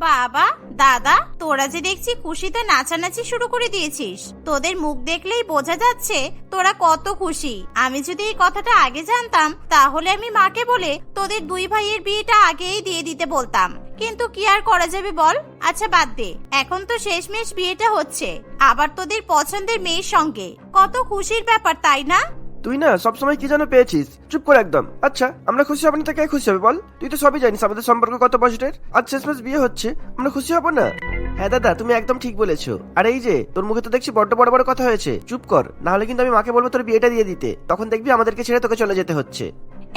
বাবা, দাদা, তোরা যে দেখছি খুশিতে নাচানাচি শুরু করে দিয়েছিস। তোদের মুখ দেখলেই বোঝা যাচ্ছে তোরা কত খুশি। আমি যদি এই কথাটা আগে জানতাম, তাহলে আমি মাকে বলে তোদের দুই ভাইয়ের বিয়েটা আগেই দিয়ে দিতে বলতাম। কিন্তু কি আর করা যাবে বল? আচ্ছা বাদ দে। এখন তো শেষমেশ বিয়েটা হচ্ছে। আবার তোদের পছন্দের মেয়ের সঙ্গে। কত খুশির ব্যাপার, তাই না? তুই না সবসময় কি যেন পেয়েছিস? চুপ করে একদম। আচ্ছা আমরা খুশি হব না তাকে খুশি হবে বল? তুই তো সবই জানিস আমাদের সম্পর্ক কত বছরের আজ শেষমেশ বিয়ে হচ্ছে, আমরা খুশি হব না? হ্যাঁ দাদা, তুমি একদম ঠিক বলেছ। আর এই যে, তোর মুখে তো দেখছি বড্ড বড় বড় কথা হয়েছে। চুপ কর না হলে কিন্তু আমি মাকে বলব তোর বিয়েটা দিয়ে দিতে। তখন দেখবি আমাদেরকে ছেড়ে তোকে চলে যেতে হচ্ছে।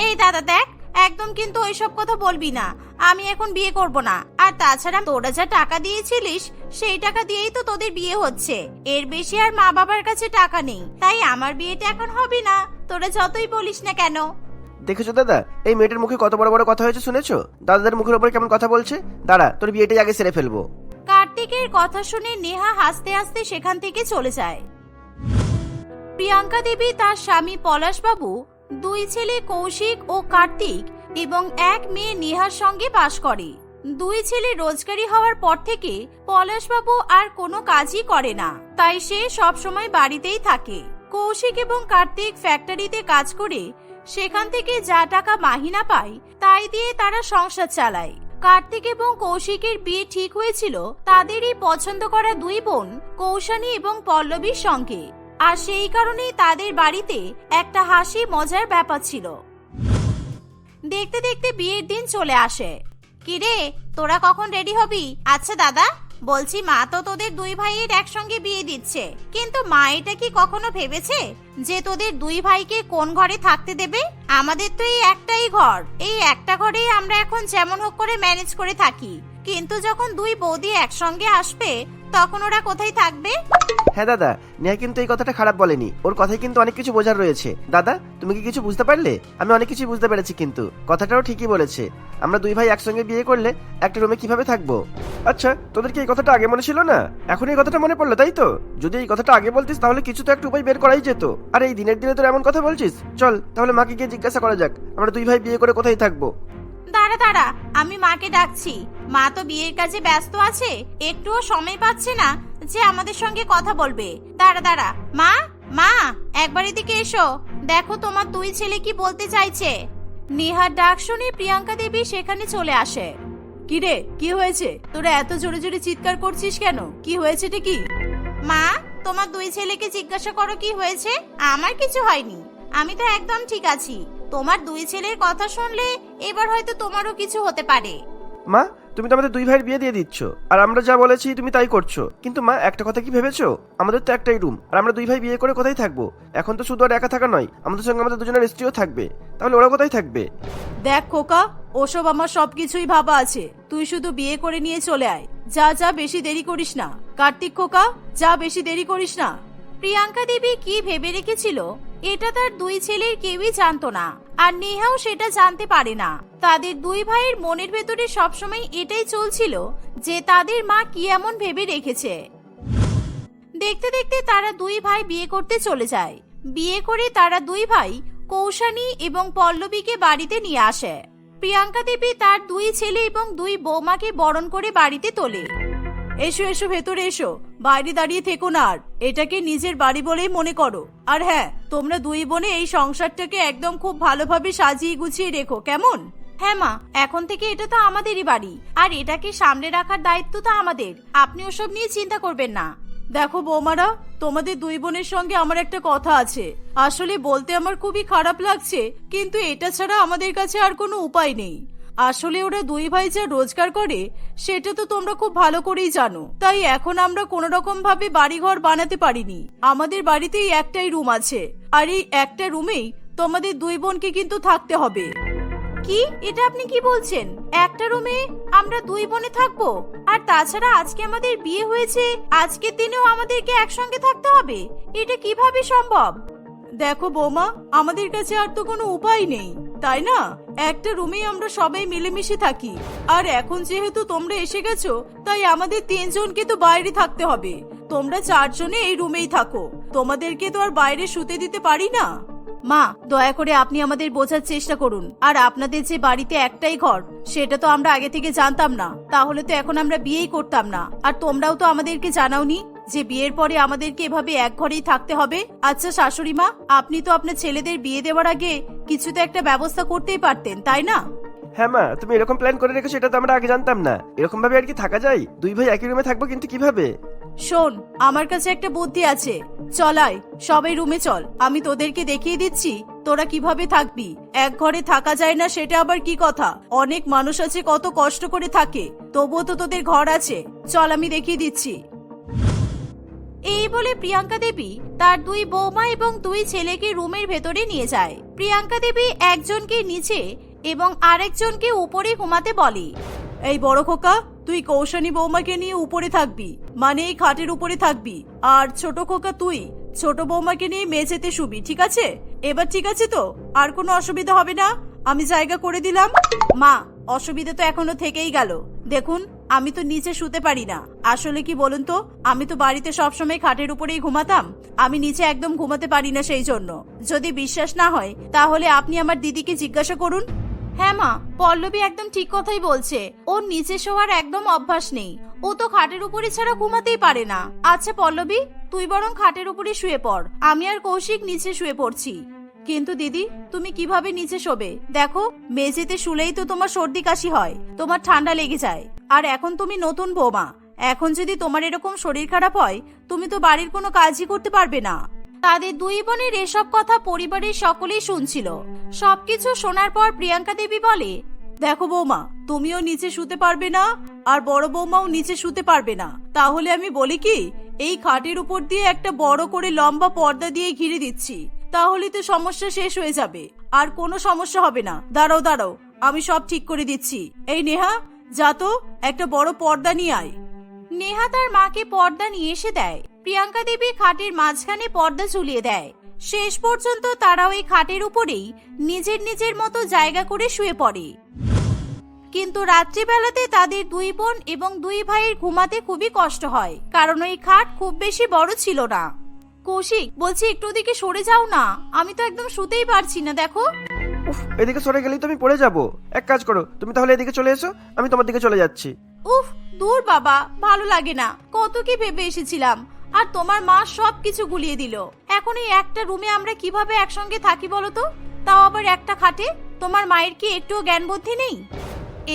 এই দাদা, দেখ। একদম কিন্তু ওইসব কথা বলবি না। আমি এখন বিয়ে করব না। আর তাছাড়া তোরা যা টাকা দিয়েছিলিস সেই টাকা দিয়েই তো তোদের বিয়ে হচ্ছে। এর বেশি আর মা বাবার কাছে টাকা নেই। তাই আমার বিয়েটা এখন হবে না। তোরা যতই বলিস না কেন। দেখেছ দাদা? এই মেয়েটার মুখে কত বড় বড় কথা হয়েছে শুনেছো? দাদাদের মুখের উপরে কেমন কথা বলছে? দাঁড়া তোর বিয়েটাই আগে সেরে ফেলব। কার্তিকের কথা শুনে নেহা হাসতে হাসতে সেখান থেকে চলে যায়। প্রিয়াঙ্কা দেবী তার স্বামী পলাশবাবু দুই ছেলে কৌশিক ও কার্তিক এবং এক মেয়ে নেহার সঙ্গে বাস করে। দুই ছেলে রোজগারি হওয়ার পর থেকে পলাশবাবু আর কোনো কাজই করে না, তাই সে সব সময় বাড়িতেই থাকে। কৌশিক এবং কার্তিক ফ্যাক্টরিতে কাজ করে সেখান থেকে যা টাকা মাহিনা পায় তাই দিয়ে তারা সংসার চালায়। কার্তিক এবং কৌশিকের বিয়ে ঠিক হয়েছিল তাদেরই পছন্দ করা দুই বোন কৌশানী এবং পল্লবীর সঙ্গে। আর সেই কারণেই তাদের বাড়িতে একটা হাসি মজার ব্যাপার ছিল। দেখতে দেখতে বিয়ের দিন চলে আসে। কিরে তোরা কখন রেডি হবি? আচ্ছা দাদা, বলছি মা তো তোদের দুই ভাইয়ের একসঙ্গে বিয়ে দিচ্ছে। কিন্তু মা এটা কি কখনো ভেবেছে যে তোদের দুই ভাইকে কোন ঘরে থাকতে দেবে? আমাদের তো এই একটাই ঘর। এই একটা ঘরেই আমরা এখন যেমন হোক করে ম্যানেজ করে থাকি। কিন্তু যখন দুই বৌদি একসঙ্গে আসবে, তখন ওরা কোথায় থাকবে? হ্যাঁ দাদা, নেহা কিন্তু এই কথাটা খারাপ বলেনি। ওর কথায় কিন্তু অনেক কিছু বোঝার রয়েছে। দাদা, তুমি কি কিছু বুঝতে পারলে? আমি অনেক কিছু বুঝতে পেরেছি কিন্তু। কথাটাও ঠিকই বলেছে। আমরা দুই ভাই একসঙ্গে বিয়ে করলে একটা রুমে কীভাবে থাকব? আচ্ছা তোদের কি এই কথাটা আগে মনে ছিল না? এখন এই কথাটা মনে পড়ল, তাই তো? যদি এই কথাটা আগে বলতিস, তাহলে কিছু তো একটা উপায় বের করাই যেত। আর, এই দিনের দিনে তোর এমন কথা বলছিস? চল, তাহলে মাকে গিয়ে জিজ্ঞাসা করা যাক। আমরা দুই ভাই বিয়ে করে কোথায় থাকব? দাঁড়া দাঁড়া, আমি মাকে ডাকছি। মা তো বিয়ের কাজে ব্যস্ত আছে, একটুও সময় পাচ্ছে না যে আমাদের সঙ্গে কথা বলবে। দাঁড়া দাঁড়া, মা মা, একবার এদিকে এসো। দেখো তোমার দুই ছেলে কি বলতে চাইছে। নেহার ডাক শুনে প্রিয়াঙ্কা দেবী সেখানে চলে আসে। কিরে কি হয়েছে? তোরা এত জোরে জোরে চিৎকার করছিস কেন? কি হয়েছে কি? মা, তোমার দুই ছেলেকে জিজ্ঞাসা করো কি হয়েছে? আমার কিছু হয়নি। আমি তো একদম ঠিক আছি। তোমার দুই ছেলের কথা শুনলে এবার হয়তো তোমারও কিছু হতে পারে। মা তুমি তো আমাদের দুই ভাইয়ের বিয়ে দিয়ে দিচ্ছ। আর আমরা যা বলেছি তুমি তাই করছ। কিন্তু মা একটা কথা কি ভেবেছো? আমাদের তো একটাই রুম। আর আমরা দুই ভাই বিয়ে করে কোথায় থাকব? এখন তো শুধু আর একা থাকা নয় আমাদের সঙ্গে আমাদের দুজনের স্ত্রীও থাকবে। তাহলে ওরা কোথায় থাকবে? দেখ খোকা ওসব আমার সবকিছুই ভাবা আছে। তুই শুধু বিয়ে করে নিয়ে চলে আয়। যা যা বেশি দেরি করিস না। কার্তিক খোকা যা বেশি দেরি করিস না। প্রিয়াঙ্কা দেবী কি ভেবে রেখেছিল? এটা তার দুই ছেলের কেউই জানতো না। আর নেহাও সেটা জানতে পারে না। তাদের দুই ভাইয়ের মনের ভেতরে সবসময় এটাই চলছিল যে তাদের মা কি এমন ভেবে রেখেছে। দেখতে দেখতে তারা দুই ভাই বিয়ে করতে চলে যায়। বিয়ে করে তারা দুই ভাই কৌশানী এবং পল্লবীকে বাড়িতে নিয়ে আসে। প্রিয়াঙ্কা দেবী তার দুই ছেলে এবং দুই বৌমাকে বরণ করে বাড়িতে তোলে। এসো এসো ভেতরে এসো। বাইরে দাঁড়িয়ে থেকো না আর। এটাকে নিজের বাড়ি বলেই মনে করো। আর হ্যাঁ তোমরা দুই বোনে এই সংসারটাকে একদম খুব ভালোভাবে সাজিয়ে গুছিয়ে রেখো কেমন? হ্যাঁ মা এখন থেকে এটা তো আমাদেরই বাড়ি। আর এটাকে সামনে রাখার দায়িত্ব তো আমাদের। আপনি ওসব নিয়ে চিন্তা করবেন না। দেখো বৌমারা তোমাদের দুই বোনের সঙ্গে আমার একটা কথা আছে। আসলে বলতে আমার খুবই খারাপ লাগছে কিন্তু এটা ছাড়া আমাদের কাছে আর কোনো উপায় নেই। আসলে ওরা দুই ভাই যা রোজগার করে সেটা তো তোমরা খুব ভালো করেই জানো। তাই এখন আমরা কোনো রকম ভাবে বাড়িঘর বানাতে পারিনি। আমাদের বাড়িতেই একটাই রুম আছে। আর এই একটা রুমেই তোমাদের দুই বোনকে কিন্তু থাকতে হবে। কি? এটা আপনি কি বলছেন? একটা রুমে আমরা দুই বোনে থাকব? আর তাছাড়া আজকে আমাদের বিয়ে হয়েছে আজকের দিনেও আমাদেরকে একসঙ্গে থাকতে হবে? এটা কীভাবে সম্ভব? দেখো বৌমা আমাদের কাছে আর তো কোনো উপায় নেই তাই না? একটা রুমেই আমরা সবাই মিলেমিশে থাকি। আর এখন যেহেতু তোমরা এসে গেছো, তাই আমাদের তিনজনকে তো বাইরে থাকতে হবে। তোমরা চারজনে এই রুমেই থাকো। তোমাদেরকে তো আর বাইরে শুতে দিতে পারি না। মা, দয়া করে আপনি আমাদের বোঝার চেষ্টা করুন। আর আপনাদের যে বাড়িতে একটাই ঘর, সেটা তো আমরা আগে থেকে জানতাম না। তাহলে তো এখন আমরা বিয়েই করতাম না। আর তোমরাও তো আমাদেরকে জানাওনি। যে বিয়ের পরে আমাদেরকে এভাবে এক ঘরেই থাকতে হবে? আচ্ছা শাশুড়ি মা আপনি তো আপনার ছেলেদের বিয়ে দেওয়ার আগে কিছু তো একটা ব্যবস্থা করতেই পারতেন তাই না? হ্যাঁ মা তুমি এরকম প্ল্যান করে রেখেছো এটা তো আমরা আগে জানতাম না। এরকম ভাবে আর কি থাকা যায়? দুই ভাই একই রুমে থাকব কিন্তু কীভাবে? শোন আমার কাছে একটা বুদ্ধি আছে। চলাই সবাই রুমে চল। আমি তোদেরকে দেখিয়ে দিচ্ছি তোরা কীভাবে থাকবি। এক ঘরে থাকা যায় না সেটা আবার কি কথা? অনেক মানুষ আছে কত কষ্ট করে থাকে। তবুও তো তোদের ঘর আছে। চল আমি দেখিয়ে দিচ্ছি। এই বলে প্রিয়াঙ্কা দেবী তার দুই বৌমা এবং দুই ছেলেকে রুমের ভেতরে নিয়ে যায়। প্রিয়াঙ্কা দেবী একজনকে নিচে এবং আরেকজনকে উপরে ঘুমাতে বলে। এই বড় খোকা, তুই কৌশানী বৌমাকে নিয়ে উপরে থাকবি মানে এই খাটের উপরে থাকবি। আর ছোট খোকা তুই, ছোট বৌমাকে নিয়ে মেঝেতে শুবি, ঠিক আছে? এবার ঠিক আছে তো? আর কোনো অসুবিধা হবে না? আমি জায়গা করে দিলাম। মা, অসুবিধা তো এখনও থেকেই গেল। দেখুন আমি তো নিচে শুতে পারি না। আসলে কি বলুন তো, আমি তো বাড়িতে সবসময় খাটের উপরেই ঘুমাতাম। আমি নিচে একদম ঘুমাতে পারি না সেই জন্য। যদি বিশ্বাস না হয়, তাহলে আপনি আমার দিদিকে জিজ্ঞাসা করুন। হ্যাঁ মা, পল্লবী একদম ঠিক কথাই বলছে। ওর নিচে শোয়ার একদম অভ্যাস নেই। ও তো খাটের উপরে ছাড়া ঘুমাতেই পারে না। আচ্ছা পল্লবী, তুই বরং খাটের উপরে শুয়ে পড়। আমি আর কৌশিক নিচে শুয়ে পড়ছি। কিন্তু দিদি, তুমি কীভাবে নিচে শোবে? দেখো, মেঝেতে শুলেই তো তোমার সর্দি কাশি হয়, তোমার ঠান্ডা লেগে যায়। আর এখন তুমি নতুন বৌমা, এখন যদি তোমার এরকম শরীর খারাপ হয়, তুমি তো বাড়ির কোনো কাজই করতে পারবে না। তাদের দুই বোনের এসব কথা পরিবারের সকলেই শুনছিল। সবকিছু শোনার পর প্রিয়াঙ্কা দেবী বলে, দেখো বৌমা, তুমিও নিচে শুতে পারবে না, আর বড় বৌমাও নিচে শুতে পারবে না। তাহলে আমি বলি কি, এই খাটের উপর দিয়ে একটা বড় করে লম্বা পর্দা দিয়ে ঘিরে দিচ্ছি। তাহলে তো সমস্যা শেষ হয়ে যাবে। আর কোনো সমস্যা হবে না। দাঁড়াও দাঁড়াও। আমি সব ঠিক করে দিচ্ছি। এই নেহা, যা তো, একটা বড় পর্দা নিয়ে আয়। নেহা তার মাকে পর্দা নিয়ে এসে দেয়। প্রিয়াঙ্কা দেবী খাটের মাঝখানে পর্দা ঝুলিয়ে দেয়। শেষ পর্যন্ত তারা ওই খাটের উপরেই নিজের নিজের মতো জায়গা করে শুয়ে পড়ে। কিন্তু রাত্রিবেলাতে তাদের দুই বোন এবং দুই ভাইয়ের ঘুমাতে খুবই কষ্ট হয়। কারণ ওই খাট খুব বেশি বড় ছিল না। কৌশিক বলছি একটু ওদিকে সরে যাও না। আমি তো একদম শুতেই পারছি না দেখো। উফ এদিকে সরে গেলেই তো আমি পড়ে যাব। এক কাজ করো তুমি তাহলে এদিকে চলে এসো আমি তোমার দিকে চলে যাচ্ছি। উফ দূর বাবা ভালো লাগে না। কত কি ভেবে এসেছিলাম। আর তোমার মা সব কিছু গুলিয়ে দিল। এখন এই একটা রুমে আমরা কীভাবে একসঙ্গে থাকি বলো তো? তাও আবার একটা খাটে? তোমার মায়ের কি একটুও জ্ঞান বুদ্ধি নেই?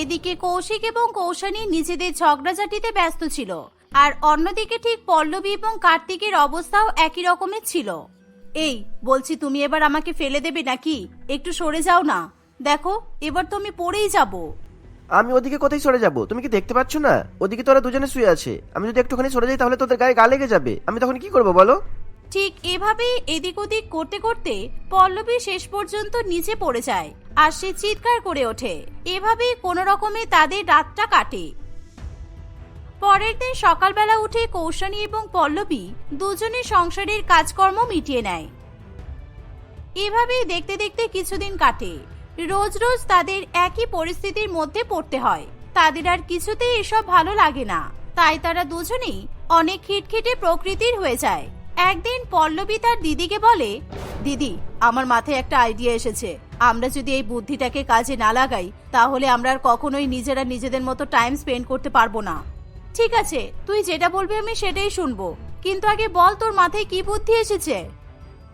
এদিকে কৌশিক এবং কৌশানী নিজেদের ঝগড়াঝাটিতে ব্যস্ত ছিল। আর অন্যদিকে ঠিক পল্লবী এবং কার্তিকের অবস্থাও একই রকমের ছিল। এই বলছি তুমি এবার আমাকে ফেলে দেবে নাকি? একটু সরে যাও না। দেখো এবার তো আমি পড়েই যাব। আমি ওদিকে কোথায় সরে যাব? তুমি কি দেখতে পাচ্ছ না? ওদিকে তোরা দুজনে শুয়ে আছে। আমি যদি একটুখানি সরে যাই তাহলে তোদের গায়ে গা লেগে যাবে। আমি তখন কি করব বলো? ঠিক এভাবেই এদিক ওদিক করতে করতে পল্লবী শেষ পর্যন্ত নিচে পড়ে যায় আর সে চিৎকার করে ওঠে। এভাবেই কোনো রকমে তাদের রাতটা কাটে। পরের দিন সকালবেলা উঠে কৌশানী এবং পল্লবী দুজনে সংসারের কাজকর্ম মিটিয়ে নেয়। এভাবেই দেখতে দেখতে কিছুদিন কাটে। রোজ রোজ তাদের একই পরিস্থিতির মধ্যে পড়তে হয়। তাদের আর কিছুতেই এসব ভালো লাগে না। তাই তারা দুজনেই অনেক খিটখিটে প্রকৃতির হয়ে যায়। একদিন পল্লবী তার দিদিকে বলে, দিদি, আমার মাথায় একটা আইডিয়া এসেছে। আমরা যদি এই বুদ্ধিটাকে কাজে না লাগাই, তাহলে আমরা আর কখনোই নিজেরা নিজেদের মতো টাইম স্পেন্ড করতে পারব না। ঠিক আছে, তুই যেটা বলবি আমি সেটাই শুনব। কিন্তু আগে বল তোর মাথায় কি বুদ্ধি এসেছে?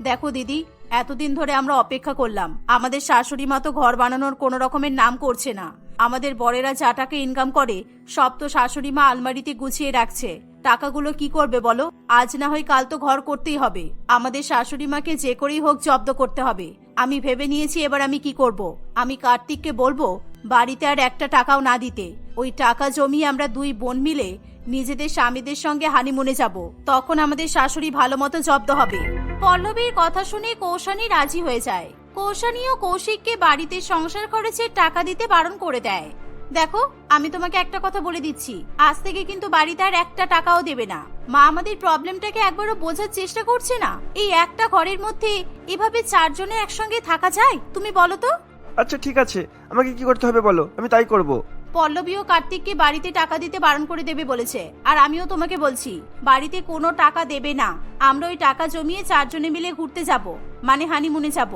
দেখো দিদি, এতদিন ধরে আমরা অপেক্ষা করলাম। আমাদের শাশুড়ি মা তো ঘর বানানোর কোনো রকমের নাম করছে না। আমাদের বরেরা যা টাকা ইনকাম করে, সব তো শাশুড়ি মা আলমারিতে গুছিয়ে রাখছে। টাকাগুলো কি করবে বলো? আজ না হয় কাল তো ঘর করতেই হবে। আমাদের শাশুড়ি মাকে যে করেই হোক জব্দ করতে হবে। আমি ভেবে নিয়েছি এবার আমি কি করব। আমি কার্তিককে বলব বাড়িতে আর একটা টাকাও না দিতে। ওই টাকা জমিয়ে আমরা দুই বোন মিলে নিজেদের স্বামীদের সঙ্গে হানিমুনে যাব। তখন আমাদের শাশুড়ি ভালো মতো জব্দ হবে। পল্লবীর কথা শুনে কৌশানী রাজি হয়ে যায়। কৌশানী ও কৌশিককে বাড়িতে সংসার খরচের টাকা দিতে বারণ করে দেয়। দেখো, আমি তোমাকে একটা কথা বলে দিচ্ছি। আজ থেকে কিন্তু বাড়িতে আর একটা টাকাও দেবে না। মা আমাদের প্রবলেমটাকে একবারও বোঝার চেষ্টা করছে না। এই একটা ঘরের মধ্যে এভাবে চারজনে একসঙ্গে থাকা যায়? তুমি বলো তো। আচ্ছা ঠিক আছে। আমাকে কি করতে হবে বলো? আমি তাই করব। পল্লবী ও কার্তিককে বাড়িতে টাকা দিতে বারণ করে দেবে বলেছে। আর আমিও তোমাকে বলছি, বাড়িতে কোনো টাকা দেবে না। আমরা ওই টাকা জমিয়ে চারজনে মিলে ঘুরতে যাব মানে হানিমুনে যাব।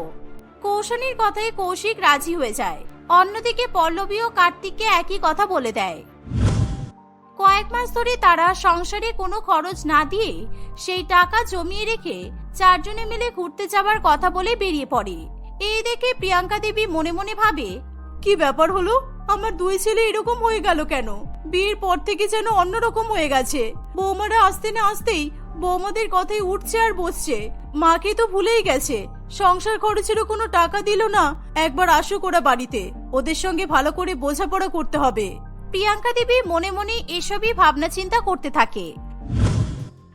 কৌশানীর কথায় কৌশিক রাজি হয়ে যায়। অন্যদিকে পল্লবী ও কার্তিককে একই কথা বলে দেয়। কয়েক মাস ধরে তারা সংসারে কোনো খরচ না দিয়ে সেই টাকা জমিয়ে রেখে চারজনে মিলে ঘুরতে যাওয়ার কথা বলে বেরিয়ে পড়ে। এই দেখে প্রিয়াঙ্কা দেবী মনে মনে ভাবে, কি ব্যাপার হলো? আমার দুই ছেলে এরকম হয়ে গেল কেন? বিয়ের পর থেকে যেন অন্যরকম হয়ে গেছে। বৌমারা আসতে না আসতেই বৌমাদের কথাই উঠছে আর বসছে। মাকে তো ভুলেই গেছে। সংসার খরচেরও কোনো টাকা দিল না। একবার আসুক ওরা বাড়িতে। ওদের সঙ্গে ভালো করে বোঝাপড়া করতে হবে। প্রিয়াঙ্কা দেবী মনে মনে এসবই ভাবনা চিন্তা করতে থাকে।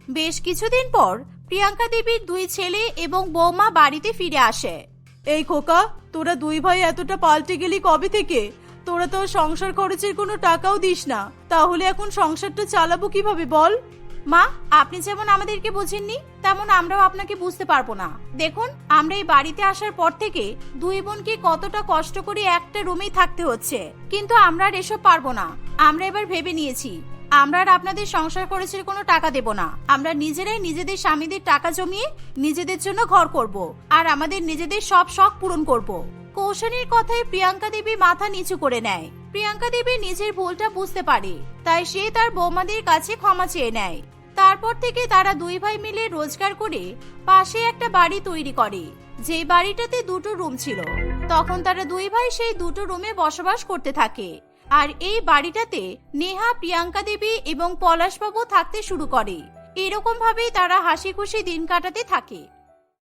বেশ কিছুদিন পর প্রিয়াঙ্কা দেবীর দুই ছেলে এবং বৌমা বাড়িতে ফিরে আসে। এই খোকা, তোরা দুই ভাই এতটা পাল্টে গেলি কবে থেকে? তোরা তো সংসার খরচের কোনো টাকাও দিস না। তাহলে এখন সংসারটা চালাবো কীভাবে বল? মা, আপনি যেমন আমাদেরকে বোঝেননি, তেমন আমরাও আপনাকে বুঝতে পারব না। দেখুন, আমরা এই বাড়িতে আসার পর থেকে দুই বোনকে কতটা কষ্ট করে একটা রুমেই থাকতে হচ্ছে। কিন্তু আমরা আর এসব পারব না। আমরা এবার ভেবে নিয়েছি আমরা আর আপনাদের সংসার করেছি কোনো টাকা দেব না। আমরা নিজেরাই নিজেদের স্বামীদের টাকা জমিয়ে নিজেদের জন্য ঘর করব আর আমাদের নিজেদের সব শখ পূরণ করব। কৌশানীর কথায় প্রিয়াঙ্কা দেবী মাথা নিচু করে নেয়। প্রিয়াঙ্কা দেবী নিজের ভুলটা বুঝতে পারে, তাই সে তার বৌমাদের কাছে ক্ষমা চেয়ে নেয়। তারপর থেকে তারা দুই ভাই মিলে রোজগার করে পাশে একটা বাড়ি তৈরি করে, যে বাড়িটাতে দুটো রুম ছিল। তখন তারা দুই ভাই সেই দুটো রুমে বসবাস করতে থাকে। আর এই বাড়িটাতে নেহা, প্রিয়াঙ্কা দেবী এবং পলাশবাবু থাকতে শুরু করে। এরকম ভাবেই তারা হাসি খুশি দিন কাটাতে থাকে।